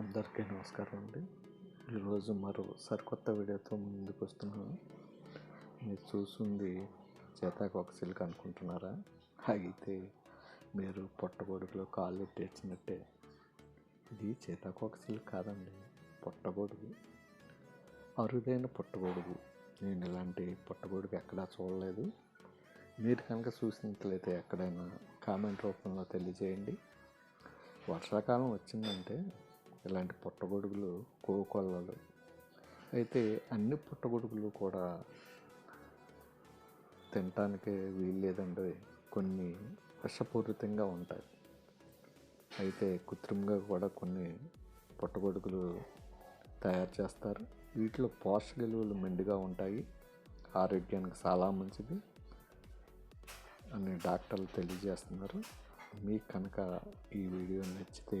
అందరికీ నమస్కారం అండి. ఈరోజు మరో సరికొత్త వీడియోతో ముందుకు వస్తున్నాను మీరు చూస్తుంది ఒక సిల్క్ అనుకుంటున్నారా? అయితే మీరు పొట్టగొడుగులో కాళ్ళు తెచ్చినట్టే ఇది చేతాకొక సిల్క్ కాదండి పొట్టగొడుగు. అరుదైన పుట్టగొడుగు. నేను ఇలాంటి పుట్టగొడుగు ఎక్కడా చూడలేదు. మీరు కనుక చూసినట్లయితే ఎక్కడైనా కామెంట్ రూపంలో తెలియజేయండి. వర్షాకాలం వచ్చిందంటే ఇలాంటి పుట్టగొడుగులు కోకొల్లలు అయితే అన్ని పుట్టగొడుగులు కూడా తినటానికి వీల్లేదండి కొన్ని విషపూరితంగా ఉంటాయి. అయితే కృత్రిమంగా కూడా కొన్ని పుట్టగొడుగులు తయారు చేస్తారు. వీటిలో పోషక విలువలు మెండుగా ఉంటాయి. ఆరోగ్యానికి చాలా మంచిది అని డాక్టర్లు తెలియజేస్తున్నారు. మీకు కనుక ఈ వీడియో నచ్చితే